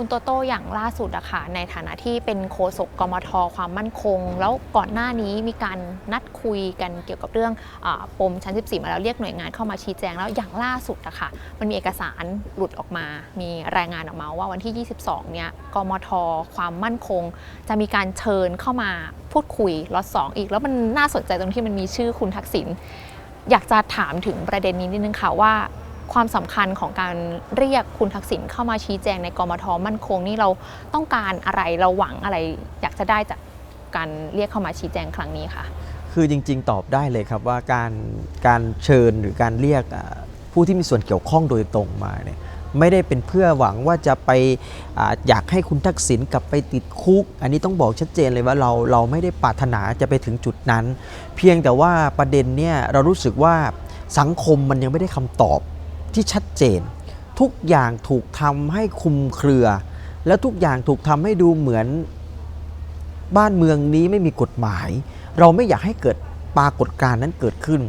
คุณโตโต้อย่างล่าสุดอะค่ะในฐานะที่เป็นโฆษกกมทความมั่นคง แล้วก่อนหน้านี้มีการนัดคุยกันเกี่ยวกับเรื่องอปมชั้น 14 มาแล้วเรียกหน่วยงานเข้ามาชี้แจงแล้วอย่างล่าสุดอะค่ะมันมีเอกสารหลุดออกมา มีรายงานออกมาว่าวันที่ 22 เนี่ยกมทความมั่นคง จะมีการเชิญเข้ามาพูดคุยล็อตสองอีก แล้วมันน่าสนใจตรงที่มันมีชื่อคุณทักษิณอยากจะถามถึงประเด็นนี้นิดนึงค่ะว่า ความสำคัญของการเรียกคุณทักษิณเข้ามาชี้แจงในกรมทมั่นคงนี่เราต้องการอะไรเราหวังอะไร อยากจะได้จากการเรียกเข้ามาชี้แจงครั้งนี้ค่ะ คือจริง ๆ ตอบได้เลยครับว่าการการเชิญหรือการเรียกผู้ที่มีส่วนเกี่ยวข้องโดยตรงมาเนี่ยไม่ได้เป็นเพื่อหวังว่าจะไปออยากให้คุณทักษิณกลับไปติดคุก อันนี้ต้องบอกชัดเจนเลยว่าเราเราไม่ได้ปรารถนาจะไปถึงจุดนั้น เพียงแต่ว่าประเด็นเนี่ยเรารู้สึกว่าสังคมมันยังไม่ได้คำตอบ ที่ชัดเจน ทุกอย่างถูกทำให้คุมเครือ และทุกอย่างถูกทำให้ดูเหมือนบ้านเมืองนี้ไม่มีกฎหมาย เราไม่อยากให้เกิดปรากฏการณ์นั้นเกิดขึ้น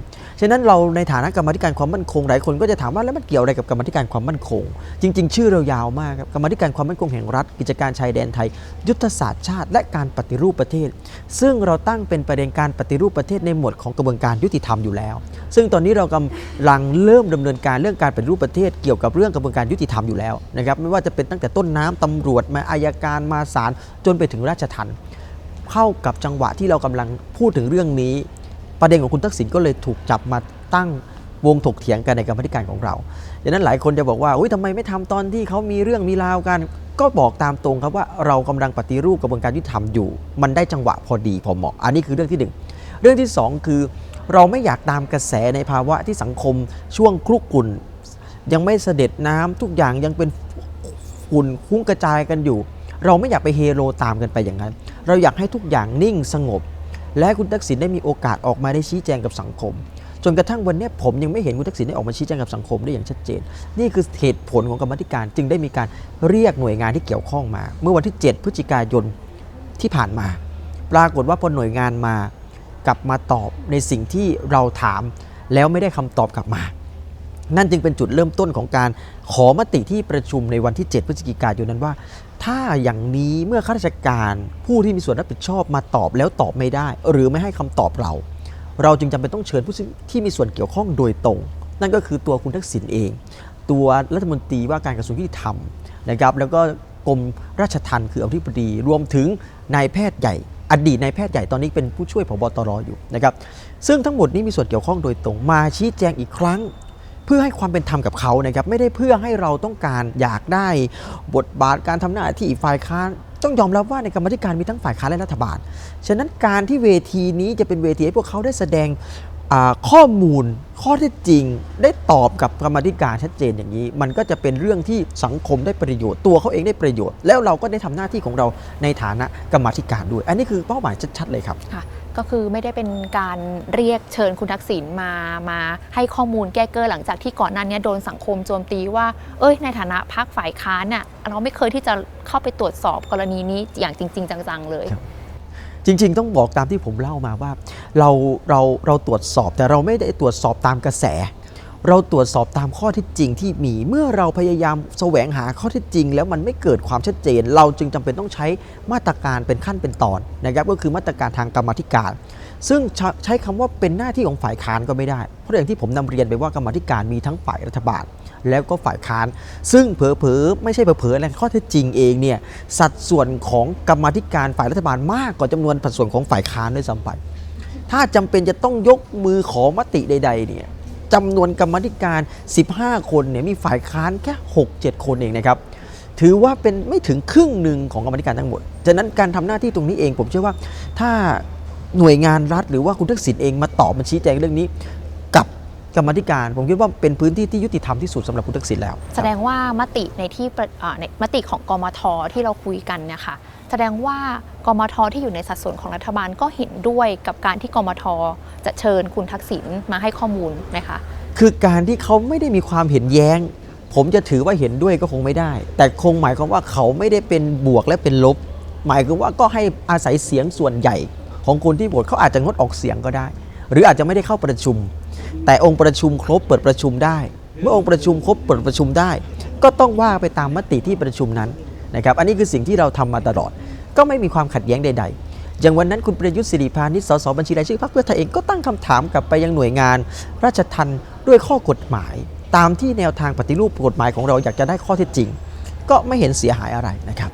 ฉะนั้นเราในฐานะกรรมธิการความมั่นคงหลายคนก็จะถามว่าแล้วมันเกี่ยวอะไรกับกรรมธิการความมั่นคง จริง ๆ ชื่อเรายาวมากครับกรรมธิการความมั่นคงแห่งรัฐ กิจการชายแดนไทย ยุทธศาสตร์ชาติ และการปฏิรูปประเทศ ซึ่งเราตั้งเป็นประเด็นการปฏิรูปประเทศในหมวดของกระบวนการยุติธรรมอยู่แล้ว ซึ่งตอนนี้เรากำลังเริ่มดำเนินการเรื่องการปฏิรูปประเทศ เกี่ยวกับเรื่องกระบวนการยุติธรรมอยู่แล้วนะครับไม่ว่าจะเป็นตั้งแต่ต้นน้ำตำรวจมาอายการมาศาลจนไปถึงราชทัณฑ์เข้ากับจังหวะที่เรากำลังพูดถึงเรื่องนี้ ประเด็นของคุณทักษิณก็เลยถูกจับมาตั้งวงถกเถียงกันในกรรมธิการของเราดังนั้นหลายคนจะบอกว่าอุ้ยทำไมไม่ทำตอนที่เขามีเรื่องมีราวกัน ก็บอกตามตรงครับว่าเรากำลังปฏิรูปกระบวนการยุติธรรมอยู่ มันได้จังหวะพอดีพอเหมาะ อันนี้คือเรื่องที่หนึ่งเรื่องที่สองคือ เราไม่อยากตามกระแสในภาวะที่สังคมช่วงคลุกกุ่นยังไม่เสด็จน้ำทุกอย่างยังเป็นฝุ่นคุ้งกระจายกันอยู่ เราไม่อยากไปเฮโรตามกันไปอย่างนั้น เราอยากให้ทุกอย่างนิ่งสงบ และคุณทักษิณได้มีโอกาสออกมาได้ชี้แจงกับสังคม จนกระทั่งวันนี้ผมยังไม่เห็นคุณทักษิณได้ออกมาชี้แจงกับสังคมได้อย่างชัดเจน นี่คือเหตุผลของกรรมธิการจึงได้มีการเรียกหน่วยงานที่เกี่ยวข้องมา เมื่อวันที่ 7 พฤศจิกายนที่ผ่านมา ปรากฏว่าพอหน่วยงานมากลับมาตอบในสิ่งที่เราถาม แล้วไม่ได้คำตอบกลับมา นั่นจึงเป็นจุดเริ่มต้นของการขอมติที่ประชุมในวันที่ 7 พฤศจิกายนนั้นว่า ถ้าอย่างนี้เมื่อข้าราชการผู้ที่มีส่วนรับผิดชอบมาตอบแล้วตอบไม่ได้ หรือไม่ให้คำตอบเรา เราจึงจำเป็นต้องเชิญผู้ที่มีส่วนเกี่ยวข้องโดยตรง นั่นก็คือตัวคุณทักษิณเอง ตัวรัฐมนตรีว่าการกระทรวงยุติธรรมนะครับแล้วก็กรมราชทัณฑ์คืออธิบดีรวมถึงนายแพทย์ใหญ่ อดีตนายแพทย์ใหญ่ตอนนี้เป็นผู้ช่วยผบตรออยู่นะครับซึ่งทั้งหมดนี้มีส่วนเกี่ยวข้องโดยตรงมาชี้แจงอีกครั้ง พื่อให้ความเป็นธรรมกับเขานะครับไม่ได้เพื่อให้เราต้องการอยากได้บทบาทการทำหน้าที่ฝ่ายค้านต้องยอมรับว่าในกรรมธิการมีทั้งฝ่ายค้านและรัฐบาล ฉะนั้นการที่เวทีนี้จะเป็นเวทีให้พวกเขาได้แสดงข้อมูลข้อเท็จจริง ได้ตอบกับกรรมธิการชัดเจนอย่างนี้ มันก็จะเป็นเรื่องที่สังคมได้ประโยชน์ ตัวเขาเองได้ประโยชน์ แล้วเราก็ได้ทำหน้าที่ของเราในฐานะกรรมธิการด้วย อันนี้คือเป้าหมายชัดๆเลยครับ ก็คือไม่ได้เป็นการเรียกเชิญคุณทักษิณมามาให้ข้อมูลแก้เกอร์หลังจากที่ก่อนหน้านี้โดนสังคมโจมตีว่า เอ้ยในฐานะพักฝ่ายค้านน่ะเราไม่เคยที่จะเข้าไปตรวจสอบกรณีนี้อย่างจริง ๆ จังๆเลยครับจริง ๆ ต้องบอกตามที่ผมเล่ามาว่า เราเราเราตรวจสอบแต่เราไม่ได้ตรวจสอบตามกระแส เราตรวจสอบตามข้อเท็จจริงที่มีเมื่อเราพยายามแสวงหาข้อเท็จจริง แล้วมันไม่เกิดความชัดเจน เราจึงจำเป็นต้องใช้มาตรการเป็นขั้นเป็นตอนนะครับก็คือมาตรการทางกรรมธิการ ซึ่งใช้ใช้คำว่าเป็นหน้าที่ของฝ่ายค้านก็ไม่ได้ เพราะอย่างที่ผมนำเรียนไปว่ากรรมธิการมีทั้งฝ่ายรัฐบาล แล้วก็ฝ่ายค้าน ซึ่งเผลอๆไม่ใช่เผลอๆและข้อเท็จจริงเองเนี่ยสัดส่วนของกรรมธิการฝ่ายรัฐบาลมากกว่าจำนวนสัดส่วนของฝ่ายค้านด้วยซ้ำไปถ้าจำเป็นจะต้องยกมือขอมติใด ๆเนี่ย จำนวนกรรมธิการ 15 คนเนี่ยมีฝ่ายค้านแค่ 6-7 คนเองนะครับถือว่าเป็นไม่ถึงครึ่งหนึ่งของกรรมธิการทั้งหมด ฉะนั้นการทำหน้าที่ตรงนี้เองผมเชื่อว่าถ้าหน่วยงานรัฐหรือว่าคุณทักษิณเองมาตอบมาชี้แจงเรื่องนี้ กับกรรมาธิการ ผมคิดว่าเป็นพื้นที่ที่ยุติธรรมที่สุดสำหรับคุณทักษิณแล้ว แสดงว่ามติในที่ประเอ่อในมติของกมทที่เราคุยกันเนี่ยค่ะแสดงว่ากมทที่อยู่ในสัดส่วนของรัฐบาลก็เห็นด้วยกับการที่กมทจะเชิญคุณทักษิณมาให้ข้อมูลไหมคะคือการที่เขาไม่ได้มีความเห็นแย้ง ผมจะถือว่าเห็นด้วยก็คงไม่ได้ แต่คงหมายความว่าเขาไม่ได้เป็นบวกและเป็นลบ หมายคือว่าก็ให้อาศัยเสียงส่วนใหญ่ ของคนที่โหวตเขาอาจจะงดออกเสียงก็ได้ หรืออาจจะไม่ได้เข้าประชุม แต่องค์ประชุมครบเปิดประชุมได้ เมื่อองค์ประชุมครบเปิดประชุมได้ ก็ต้องว่าไปตามมติที่ประชุมนั้นนะครับอันนี้คือสิ่งที่เราทำมาตลอด ก็ไม่มีความขัดแย้งใด ๆ อย่างวันนั้นคุณประยุทธ์สิริพานิชสสบัญชีรายชื่อพรรคเพื่อไทยเองก็ตั้งคำถามกลับไปยังหน่วยงาน ราชทัณฑ์ด้วยข้อกฎหมาย ตามที่แนวทางปฏิรูปกฎหมายของเราอยากจะได้ข้อเท็จจริง ก็ไม่เห็นเสียหายอะไรนะครับ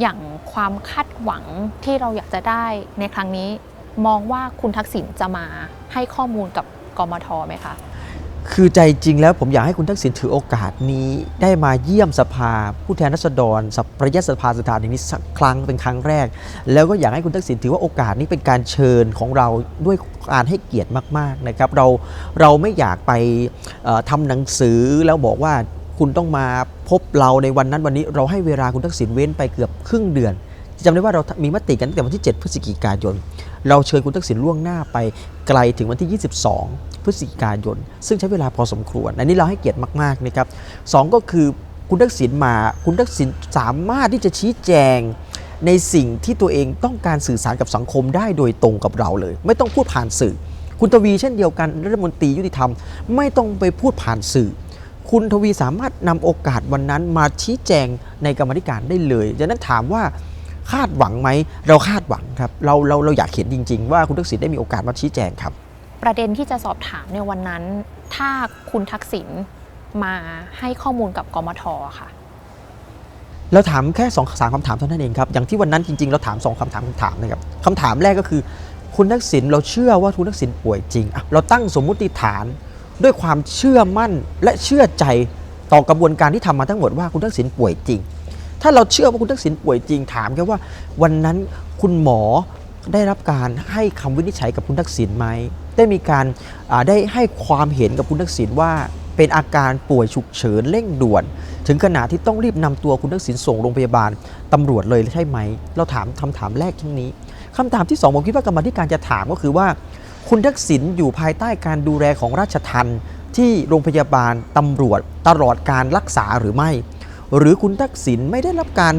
อย่างความคาดหวังที่เราอยากจะได้ในครั้งนี้ มองว่าคุณทักษิณจะมาให้ข้อมูลกับ กมทไหมคะ คือใจจริงแล้วผมอยากให้คุณทักษิณถือโอกาสนี้ได้มาเยี่ยมสภา ผู้แทนราษฎรสประยะสภาสถานนี้สักครั้งเป็นครั้งแรก แล้วก็อยากให้คุณทักษิณถือว่าโอกาสนี้เป็นการเชิญของเราด้วยการให้เกียรติมากๆนะครับเราเราไม่อยากไปเอ่อทำหนังสือแล้วบอกว่าคุณต้องมาพบเราในวันนั้นวันนี้เราให้เวลาคุณทักษิณเว้นไปเกือบครึ่งเดือนจำได้ว่าเรามีมติกันตั้งแต่วันที่ 7 พฤศจิกายน เราเชิญคุณทักษิณล่วงหน้าไปไกลถึงวันที่ 22 พฤศจิกายน ซึ่งใช้เวลาพอสมควรอันนี้เราให้เกียรติมากๆนะครับสองก็คือคุณทักษิณมา คุณทักษิณสามารถที่จะชี้แจงในสิ่งที่ตัวเองต้องการสื่อสารกับสังคมได้โดยตรงกับเราเลย ไม่ต้องพูดผ่านสื่อ คุณทวีเช่นเดียวกันรัฐมนตรียุติธรรม ไม่ต้องไปพูดผ่านสื่อ คุณทวีสามารถนำโอกาสวันนั้นมาชี้แจงในกรรมธิการได้เลยดังนั้นถามว่าคาดหวังไหมเราคาดหวังครับเราเราเราอยากเห็นจริง ๆ ว่าคุณทักษิณได้มีโอกาสมาชี้แจงครับ ประเด็นที่จะสอบถามในวันนั้น ถ้าคุณทักษิณมาให้ข้อมูลกับกมทค่ะ เราถามแค่สองสามคำถามเท่านั้นเองครับ อย่างที่วันนั้นจริง ๆ เราถามสองคำถามคำถามนะครับคำถามแรกก็คือ คุณทักษิณเราเชื่อว่าคุณทักษิณป่วยจริงเราตั้งสมมุติฐานด้วยความเชื่อมั่นและเชื่อใจต่อกระบวนการที่ทำมาทั้งหมดว่าคุณทักษิณป่วยจริง ถ้าเราเชื่อว่าคุณทักษิณป่วยจริงถามแค่ว่า วันนั้นคุณหมอได้รับการให้คำวินิจฉัยกับคุณทักษิณไหม ได้มีการได้ให้ความเห็นกับคุณทักษิณว่าเป็นอาการป่วยฉุกเฉินเร่งด่วน ถึงขนาดที่ต้องรีบนำตัวคุณทักษิณส่งโรงพยาบาลตำรวจเลยใช่ไหม เราถามคำถามแรกทั้งนี้คำถามที่สองผมคิดว่ากรรมาธิการจะถามก็คือว่า คุณทักษิณอยู่ภายใต้การดูแลของราชทัณฑ์ที่โรงพยาบาลตำรวจตลอดการรักษาหรือไม่ หรือคุณทักษิณไม่ได้รับการ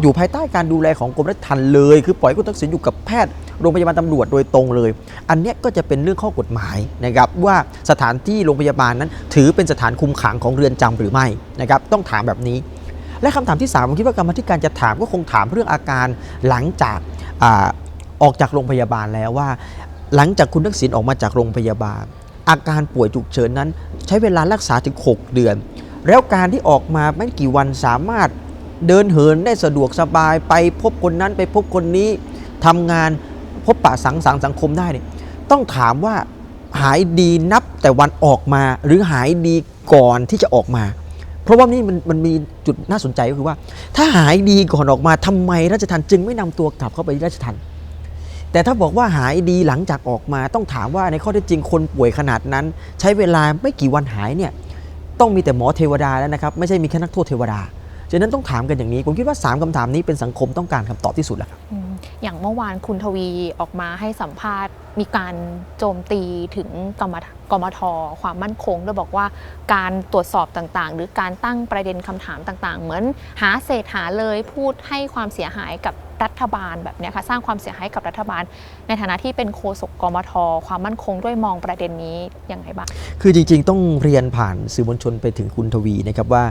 อยู่ภายใต้การดูแลของกรมราชทัณฑ์เลย คือปล่อยคุณทักษิณอยู่กับแพทย์ โรงพยาบาลตำรวจโดยตรงเลย อันเนี้ยก็จะเป็นเรื่องข้อกฎหมายนะครับว่าสถานที่โรงพยาบาลนั้น ถือเป็นสถานคุมขังของเรือนจำหรือไม่นะครับต้องถามแบบนี้ และคำถามที่3ผมคิดว่ากรรมธิการจะถามก็คงถามเรื่องอาการหลังจากอออกจากโรงพยาบาลแล้วว่า หลังจากคุณทักษิณออกมาจากโรงพยาบาล อาการป่วยฉุกเฉินนั้น ใช้เวลารักษาถึง 6 เดือน แล้วการที่ออกมาไม่กี่วันสามารถเดินเหินได้สะดวกสบายไปพบคนนั้นไปพบคนนี้ทำงาน พบปะสังสรรค์สังคมได้เนี่ยต้องถามว่าหายดีนับแต่วันออกมา หรือหายดีก่อนที่จะออกมา เพราะว่านี่มันมันมีจุดน่าสนใจก็คือว่า ถ้าหายดีก่อนออกมาทำไมราชทันจึงไม่นำตัวกลับเข้าไปราชทันแต่ถ้าบอกว่าหายดีหลังจากออกมา ต้องถามว่าในข้อเท็จจริงคนป่วยขนาดนั้น ใช้เวลาไม่กี่วันหายเนี่ยต้องมีแต่หมอเทวดาแล้วนะครับไม่ใช่มีแค่นักโทษเทวดาฉะนั้นต้องถามกันอย่างนี้ ผมคิดว่า 3คำถามนี้เป็นสังคมต้องการคำตอบที่สุดแล้วครับ อย่างเมื่อวานคุณทวีออกมาให้สัมภาษณ์มีการโจมตีถึงกมทกมทความมั่นคงโดยบอกว่าการตรวจสอบต่างๆ หรือการตั้งประเด็นคำถามต่างๆ เหมือนหาเศษหาเลยพูดให้ความเสียหายกับรัฐบาลแบบนี้ค่ะสร้างความเสียหายกับรัฐบาล ในฐานะที่เป็นโฆษกกมทความมั่นคงด้วยมองประเด็นนี้ยังไงบ้างคือจริง ๆ ต้องเรียนผ่านสื่อมวลชนไปถึงคุณทวีนะครับว่า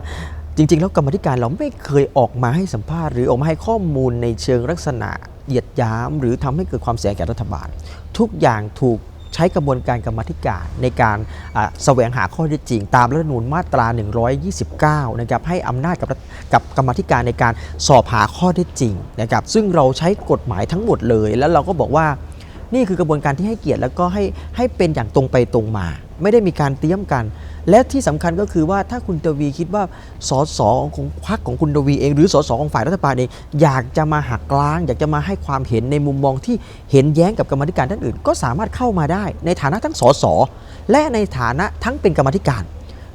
จริง ๆ แล้วกรรมธิการเราไม่เคยออกมาให้สัมภาษณ์หรือออกมาให้ข้อมูลในเชิงลักษณะ เหยียดยามหรือทำให้เกิดความเสียหายแก่รัฐบาล ทุกอย่างถูกใช้กระบวนการกรรมธิการในการอ่าแสวงหาข้อเท็จจริง ตามรัฐธรรมนูญมาตรา 129 นะครับให้อำนาจกับกับกรรมธิการในการสอบหาข้อเท็จจริงนะครับซึ่งเราใช้กฎหมายทั้งหมดเลย แล้วเราก็บอกว่านี่คือกระบวนการที่ให้เกียรติแล้วก็ให้ให้เป็นอย่างตรงไปตรงมา ไม่ได้มีการเตรียมกัน และที่สำคัญก็คือว่าถ้าคุณทวีคิดว่าสสของพรรคของคุณทวีเอง หรือสสของฝ่ายรัฐบาลเองอยากจะมาหักล้าง อยากจะมาให้ความเห็นในมุมมองที่เห็นแย้งกับกรรมธิการท่านอื่น ก็สามารถเข้ามาได้ ในฐานะทั้งสสและในฐานะทั้งเป็นกรรมธิการ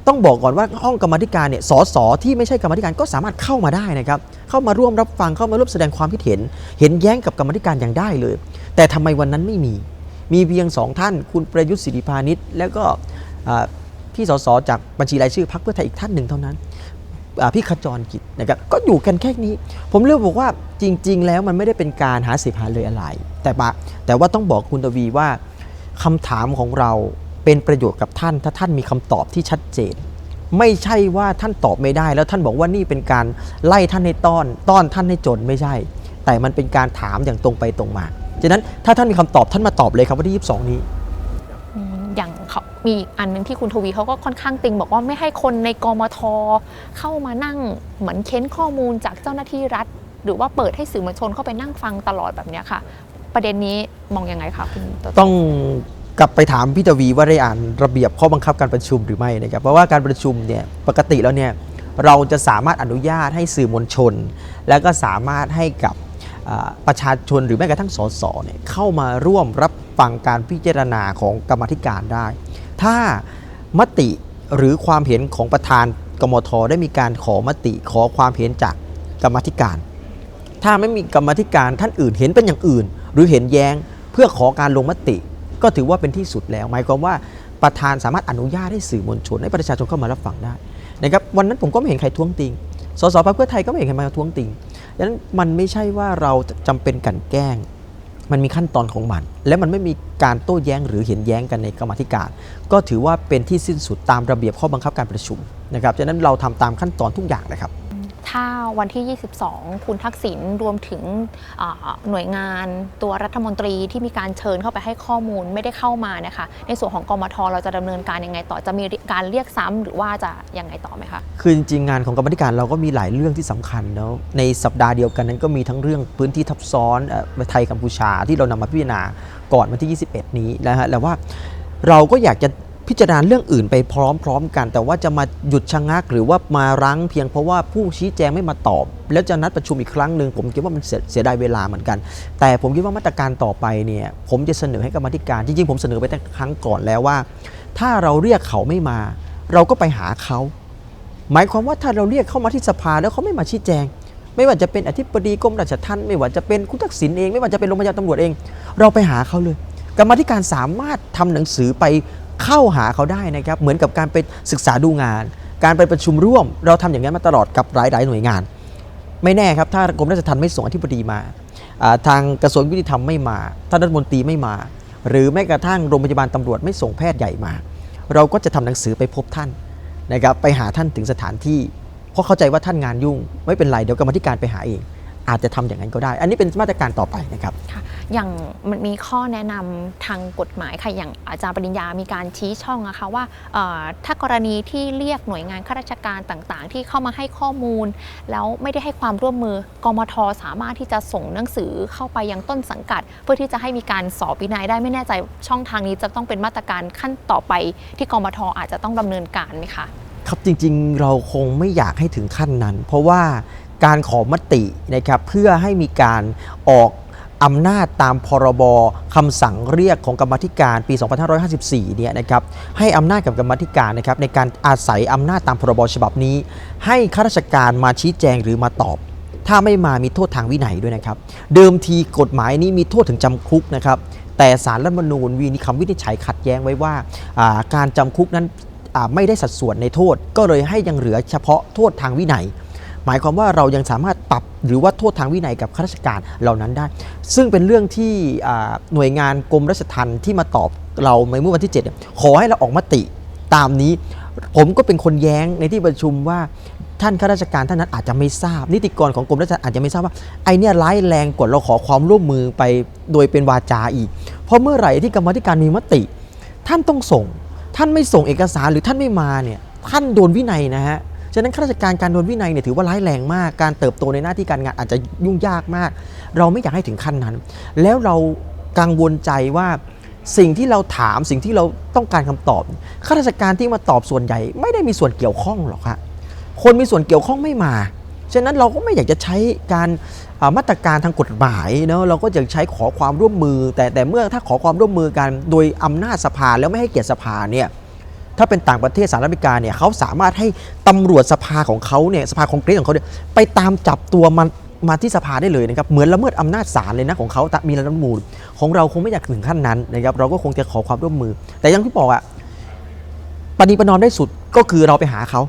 ต้องบอกก่อนว่าห้องกรรมธิการเนี่ยสสที่ไม่ใช่กรรมธิการก็สามารถเข้ามาได้นะครับเข้ามาร่วมรับฟังเข้ามาร่วมแสดงความคิดเห็น เห็นแย้งกับกรรมธิการอย่างได้เลย แต่ทำไมวันนั้นไม่มี มีเพียงสองท่าน คุณประยุทธ์สิริพานิชแล้วก็ อ่าพี่สสจากบัญชีรายชื่อพรรคเพื่อไทยอีกท่านหนึ่งเท่านั้นพี่ขจรกิจนะครับก็อยู่กันแค่นี้ ผมเลือกบอกว่าจริง ๆ แล้วมันไม่ได้เป็นการหาเสียหาเลยอะไร แต่ปะแต่ว่าต้องบอกคุณทวีว่าคำถามของเราเป็นประโยชน์กับท่าน ถ้าท่านมีคำตอบที่ชัดเจน ไม่ใช่ว่าท่านตอบไม่ได้ แล้วท่านบอกว่านี่เป็นการไล่ท่านให้ต้อน ต้อนท่านให้จนไม่ใช่ แต่มันเป็นการถามอย่างตรงไปตรงมาฉะนั้นถ้าท่านมีคำตอบท่านมาตอบเลยครับวันที่ 22 นี้ อืมอย่างเขา มีอีกอันหนึ่งที่คุณทวีเขาก็ค่อนข้างติง บอกว่าไม่ให้คนในกมทเข้ามานั่งเหมือนเค้นข้อมูลจากเจ้าหน้าที่รัฐ หรือว่าเปิดให้สื่อมวลชนเข้าไปนั่งฟังตลอดแบบนี้ค่ะ ประเด็นนี้มองยังไงคะคุณโตโต้ต้องกลับไปถามพี่ทวีว่าได้อ่านระเบียบข้อบังคับการประชุมหรือไม่นะครับเพราะว่าการประชุมเนี่ยปกติแล้วเนี่ยเราจะสามารถอนุญาตให้สื่อมวลชน แล้วก็สามารถให้กับประชาชนหรือแม้กระทั่งสสเนี่ยเข้ามาร่วมรับฟังการพิจารณาของกรรมธิการได้ ถ้ามติหรือความเห็นของประธานกมทได้มีการขอมติขอความเห็นจากกรรมธิการ ถ้าไม่มีกรรมธิการท่านอื่นเห็นเป็นอย่างอื่น หรือเห็นแย้งเพื่อขอการลงมติ ก็ถือว่าเป็นที่สุดแล้ว หมายความว่าประธานสามารถอนุญาตให้สื่อมวลชนให้ประชาชนเข้ามารับฟังได้นะครับวันนั้นผมก็ไม่เห็นใครท้วงติงสสพรรคเพื่อไทยก็ไม่เห็นใครมาท้วงติงดังนั้นมันไม่ใช่ว่าเราจำเป็นกันแกล้ง มันมีขั้นตอนของมัน และมันไม่มีการโต้แย้งหรือเห็นแย้งกันในกรรมธิการ ก็ถือว่าเป็นที่สิ้นสุดตามระเบียบข้อบังคับการประชุมนะครับฉะนั้นเราทำตามขั้นตอนทุกอย่างนะครับ ถ้าวันที่ 22 คุณทักษิณรวมถึงหน่วยงานตัวรัฐมนตรีที่มีการเชิญเข้าไปให้ข้อมูลไม่ได้เข้ามานะคะ ในส่วนของกมทเราจะดำเนินการยังไงต่อจะมีการเรียกซ้ำหรือว่าจะยังไงต่อไหมคะคือจริงๆงานของกรรมธิการเราก็มีหลายเรื่องที่สำคัญเนาะในสัปดาห์เดียวกันนั้นก็มีทั้งเรื่องพื้นที่ทับซ้อนไทยกัมพูชาที่เรานำมาพิจารณาก่อนวันที่ 21 นี้นะฮะแล้วว่าเราก็อยากจะ พิจารณาเรื่องอื่นไปพร้อมๆกัน แต่ว่าจะมาหยุดชะงัก หรือว่ามารั้งเพียงเพราะว่าผู้ชี้แจงไม่มาตอบ แล้วจะนัดประชุมอีกครั้งหนึ่งผมคิดว่ามันเสียดายเวลาเหมือนกัน แต่ผมคิดว่ามาตรการต่อไปเนี่ยผมจะเสนอให้กรรมธิการจริงๆผมเสนอไปตั้งครั้งก่อนแล้วว่า ถ้าเราเรียกเขาไม่มา เราก็ไปหาเขาหมายความว่าถ้าเราเรียกเข้ามาที่สภาแล้วเขาไม่มาชี้แจง ไม่ว่าจะเป็นอธิบดีกรมราชทัณฑ์ไม่ว่าจะเป็นคุณทักษิณเอง ไม่ว่าจะเป็นโรงพยาบาลตำรวจเอง เราไปหาเขาเลย กรรมธิการสามารถทำหนังสือไป เข้าหาเขาได้นะครับเหมือนกับการไปศึกษาดูงาน การไปประชุมร่วม เราทำอย่างนั้นมาตลอดกับหลาย ๆ หน่วยงาน ไม่แน่ครับถ้ากรมราชทัณฑ์ไม่ส่งอธิบดีมาทางกระทรวงยุติธรรมไม่มาท่านรัฐมนตรีไม่มา หรือแม้กระทั่งโรงพยาบาลตำรวจไม่ส่งแพทย์ใหญ่มา เราก็จะทำหนังสือไปพบท่านนะครับไปหาท่านถึงสถานที่ เพราะเข้าใจว่าท่านงานยุ่ง ไม่เป็นไรเดี๋ยวกรรมธิการไปหาเอง อาจจะทำอย่างนั้นก็ได้ อันนี้เป็นมาตรการต่อไปนะครับค่ะ อย่างมันมีข้อแนะนำทางกฎหมายค่ะอย่างอาจารย์ปริญญามีการชี้ช่องนะคะว่าถ้ากรณีที่เรียกหน่วยงานข้าราชการต่างๆ ที่เข้ามาให้ข้อมูล แล้วไม่ได้ให้ความร่วมมือกมทสามารถที่จะส่งหนังสือเข้าไปยังต้นสังกัด เพื่อที่จะให้มีการสอบวินัยได้ไม่แน่ใจช่องทางนี้จะต้องเป็นมาตรการขั้นต่อไป ที่กมทอาจจะต้องดำเนินการไหมคะครับจริงๆ เราคงไม่อยากให้ถึงขั้นนั้น เพราะว่าการขอมตินะครับเพื่อให้มีการออก อำนาจตามพรบคำสั่งเรียกของกรรมธิการปี 2554 เนี่ยนะครับให้อำนาจกับกรรมธิการนะครับในการอาศัยอำนาจตามพรบฉบับนี้ ให้ข้าราชการมาชี้แจงหรือมาตอบ ถ้าไม่มามีโทษทางวินัยด้วยนะครับ เดิมทีกฎหมายนี้มีโทษถึงจำคุกนะครับแต่สารรัฐมนูญมีคำวินิจฉัยขัดแย้งไว้ว่าาการจำคุกนั้นไม่ได้สัดส่วนในโทษ ก็เลยให้ยังเหลือเฉพาะโทษทางวินัย หมายความว่าเรายังสามารถปรับหรือว่าโทษทางวินัยกับข้าราชการเหล่านั้นได้ ซึ่งเป็นเรื่องที่หน่วยงานกรมราชทัณฑ์ที่มาตอบเราในเมื่อวันที่7เนี่ยขอให้เราออกมติตามนี้ ผมก็เป็นคนแย้งในที่ประชุมว่าท่านข้าราชการท่านนั้นอาจจะไม่ทราบ นิติกรของกรมราชทัณฑ์อาจจะไม่ทราบว่าไอเนี่ยร้ายแรงกว่าเราขอความร่วมมือไปโดยเป็นวาจาอีก เพราะเมื่อไหร่ที่กรรมธิการมีมติ ท่านต้องส่ง ท่านไม่ส่งเอกสารหรือท่านไม่มาเนี่ยท่านโดนวินัยนะฮะ ฉะนั้นข้าราชการการโดนวินัยเนี่ยถือว่าร้ายแรงมาก การเติบโตในหน้าที่การงานอาจจะยุ่งยากมาก เราไม่อยากให้ถึงขั้นนั้น แล้วเรากังวลใจว่าสิ่งที่เราถามสิ่งที่เราต้องการคำตอบข้าราชการที่มาตอบส่วนใหญ่ ไม่ได้มีส่วนเกี่ยวข้องหรอกฮะคนมีส่วนเกี่ยวข้องไม่มา ฉะนั้นเราก็ไม่อยากจะใช้การมาตรการทางกฎหมายเนาะเราก็จะใช้ขอความร่วมมือ แต่แต่เมื่อถ้าขอความร่วมมือกันโดยอำนาจสภาแล้วไม่ให้เกียรติสภาเนี่ย ถ้าเป็นต่างประเทศสหรัฐอเมริกาเนี่ยเขาสามารถให้ตำรวจสภาของเขาเนี่ยสภาคองเกรสของเขาเนี่ยไปตามจับตัวมันมาที่สภาได้เลยนะครับเหมือนละเมิดอำนาจศาลเลยนะของเขาแต่มีรัฐธรรมนูญของเราคงไม่อยากถึงขั้นนั้นนะครับเราก็คงจะขอความร่วมมือ แต่ยังที่บอกอะปฏิปนอมได้สุดก็คือเราไปหาเขา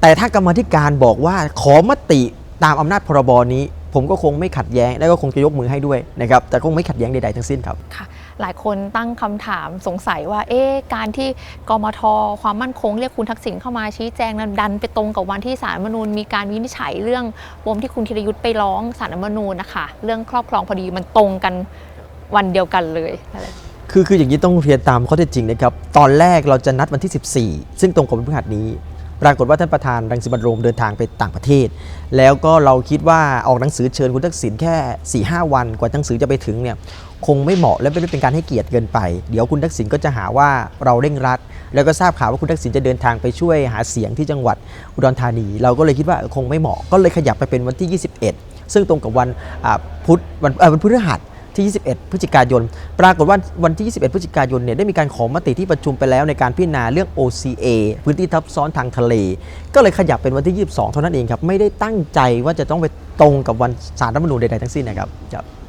แต่ถ้ากรรมธิการบอกว่าขอมติตามอำนาจพรบนี้ ผมก็คงไม่ขัดแย้ง และก็คงจะยกมือให้ด้วยนะครับแต่คงไม่ขัดแย้งใดๆทั้งสิ้นครับค่ะ หลายคนตั้งคำถามสงสัยว่า เอ๊ะการที่กมท ความมั่นคงเรียกคุณทักษิณเข้ามาชี้แจงนั้นดันไปตรงกับวันที่สารมนูญมีการวินิจฉัยเรื่องปมที่คุณธีรยุทธ์ไปร้องสารมนูญนะคะเรื่องครอบครองพอดีมันตรงกันวันเดียวกันเลยคือคืออย่างนี้ต้องเรียนตามข้อเท็จจริงนะครับตอนแรกเราจะนัดวันที่ 14 ซึ่งตรงกับวันพฤหัสนี้ ปรากฏว่าท่านประธานรังสิมันโรมเดินทางไปต่างประเทศ แล้วก็เราคิดว่าออกหนังสือเชิญคุณทักษิณแค่4-5วันกว่าหนังสือจะไปถึงเนี่ยคงไม่เหมาะและไม่ได้เป็นการให้เกียรติเกินไป เดี๋ยวคุณทักษิณก็จะหาว่าเราเร่งรัด แล้วก็ทราบข่าวว่าคุณทักษิณจะเดินทางไปช่วยหาเสียงที่จังหวัดอุดรธานี เราก็เลยคิดว่าคงไม่เหมาะก็เลยขยับไปเป็นวันที่ 21 ซึ่งตรงกับวันพุธวันวันพฤหัส ที่ 21 พฤศจิกายน ปรากฏว่าวันที่ 21 พฤศจิกายนเนี่ยได้มีการขอมติที่ประชุมไปแล้วในการพิจารณาเรื่อง OCA พื้นที่ทับซ้อนทางทะเล ก็เลยขยับเป็นวันที่ 22 เท่านั้นเองครับ ไม่ได้ตั้งใจว่าจะต้องไปตรงกับวันสารรัฐธรรมนูญใดๆทั้งสิ้นนะครับครับ